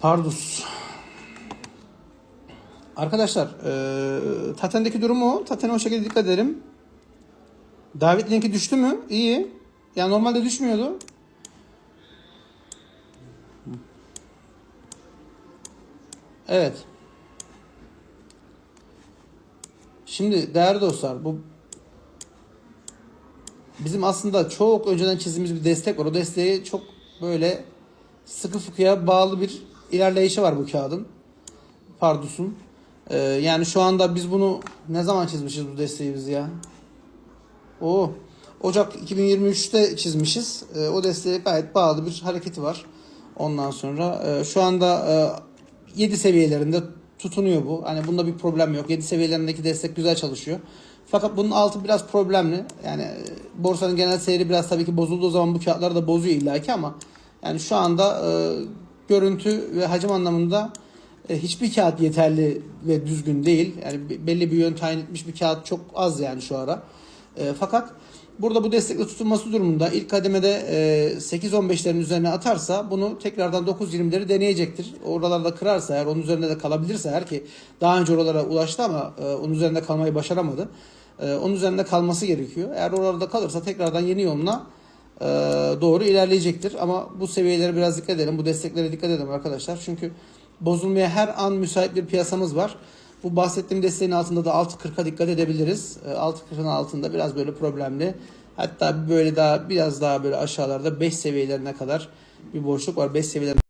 Pardus. Arkadaşlar e, Taten'deki durumu o. Taten'e o şekilde dikkat edelim. David linki düştü mü? İyi. Yani normalde düşmüyordu. Evet. Şimdi değerli dostlar bu bizim aslında çok önceden çizdiğimiz bir destek var. O desteği çok böyle sıkı fıkıya bağlı bir ilerleyişi var bu kağıdın. Pardus'un. Ee, yani şu anda biz bunu ne zaman çizmişiz bu desteği biz ya? O Ocak 2023'te çizmişiz. Ee, o desteğe gayet bağlı bir hareketi var. Ondan sonra e, şu anda e, 7 seviyelerinde tutunuyor bu. Hani bunda bir problem yok. 7 seviyelerindeki destek güzel çalışıyor. Fakat bunun altı biraz problemli. Yani e, borsanın genel seyri biraz tabii ki bozulduğu zaman bu kağıtları da bozuyor illaki ama yani şu anda e, görüntü ve hacim anlamında e, hiçbir kağıt yeterli ve düzgün değil. Yani be- belli bir yön tayin etmiş bir kağıt çok az yani şu ara. E, fakat burada bu destekle tutulması durumunda ilk kademede e, 8-15'lerin üzerine atarsa bunu tekrardan 9-20'leri deneyecektir. Oralarda kırarsa eğer onun üzerinde de kalabilirse eğer ki daha önce oralara ulaştı ama e, onun üzerinde kalmayı başaramadı. E, onun üzerinde kalması gerekiyor. Eğer oralarda kalırsa tekrardan yeni yoluna doğru ilerleyecektir. Ama bu seviyelere biraz dikkat edelim. Bu desteklere dikkat edelim arkadaşlar. Çünkü bozulmaya her an müsait bir piyasamız var. Bu bahsettiğim desteğin altında da 6.40'a dikkat edebiliriz. E, 6.40'ın altında biraz böyle problemli. Hatta böyle daha biraz daha böyle aşağılarda 5 seviyelerine kadar bir boşluk var. 5 seviyelerine